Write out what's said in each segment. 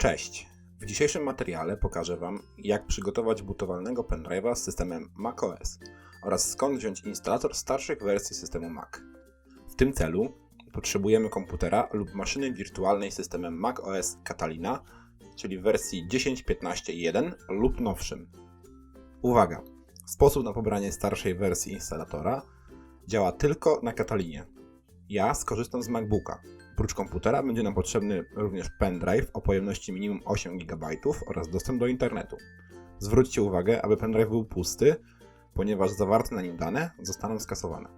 Cześć! W dzisiejszym materiale pokażę Wam, jak przygotować butowalnego pendrive'a z systemem macOS oraz skąd wziąć instalator starszych wersji systemu Mac. W tym celu potrzebujemy komputera lub maszyny wirtualnej systemem macOS Catalina, czyli w wersji 10.15.1 lub nowszym. Uwaga! Sposób na pobranie starszej wersji instalatora działa tylko na Catalinie. Ja skorzystam z MacBooka. Oprócz komputera będzie nam potrzebny również pendrive o pojemności minimum 8 GB oraz dostęp do internetu. Zwróćcie uwagę, aby pendrive był pusty, ponieważ zawarte na nim dane zostaną skasowane.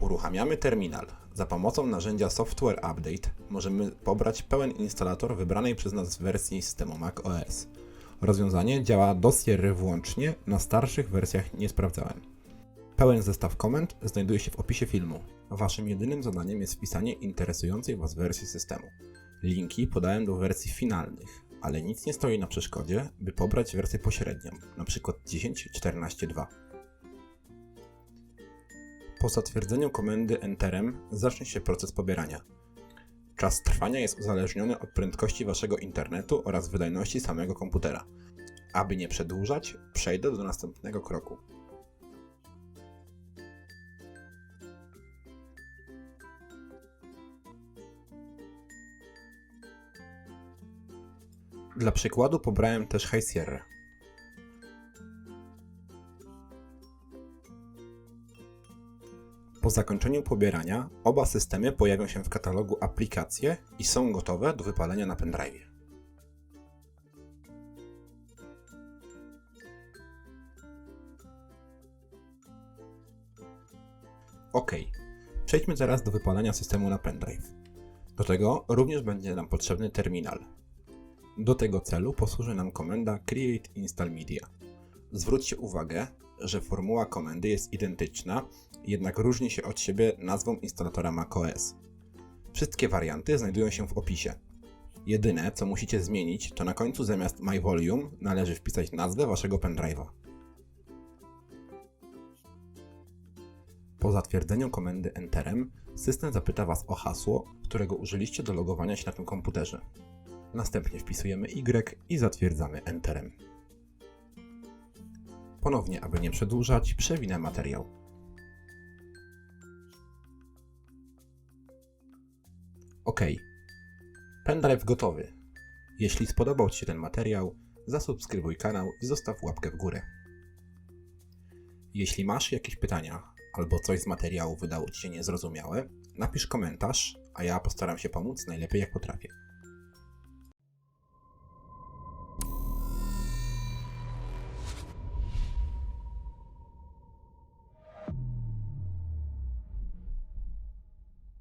Uruchamiamy terminal. Za pomocą narzędzia Software Update możemy pobrać pełen instalator wybranej przez nas wersji systemu Mac OS. Rozwiązanie działa dosłownie wyłącznie na starszych wersjach nie sprawdzałem. Pełen zestaw komend znajduje się w opisie filmu. Waszym jedynym zadaniem jest wpisanie interesującej Was wersji systemu. Linki podałem do wersji finalnych, ale nic nie stoi na przeszkodzie, by pobrać wersję pośrednią, np. 10.14.2. Po zatwierdzeniu komendy Enterem zacznie się proces pobierania. Czas trwania jest uzależniony od prędkości Waszego internetu oraz wydajności samego komputera. Aby nie przedłużać, przejdę do następnego kroku. Dla przykładu pobrałem też High Sierra. Po zakończeniu pobierania oba systemy pojawią się w katalogu aplikacje i są gotowe do wypalenia na pendrive. Ok, przejdźmy teraz do wypalania systemu na pendrive. Do tego również będzie nam potrzebny terminal. Do tego celu posłuży nam komenda create install media. Zwróćcie uwagę, że formuła komendy jest identyczna, jednak różni się od siebie nazwą instalatora macOS. Wszystkie warianty znajdują się w opisie. Jedyne, co musicie zmienić, to na końcu zamiast My Volume należy wpisać nazwę waszego pendrive'a. Po zatwierdzeniu komendy Enterem, system zapyta Was o hasło, którego użyliście do logowania się na tym komputerze. Następnie wpisujemy Y i zatwierdzamy Enterem. Ponownie, aby nie przedłużać, przewinę materiał. OK. Pendrive gotowy. Jeśli spodobał Ci się ten materiał, zasubskrybuj kanał i zostaw łapkę w górę. Jeśli masz jakieś pytania albo coś z materiału wydało Ci się niezrozumiałe, napisz komentarz, a ja postaram się pomóc najlepiej jak potrafię.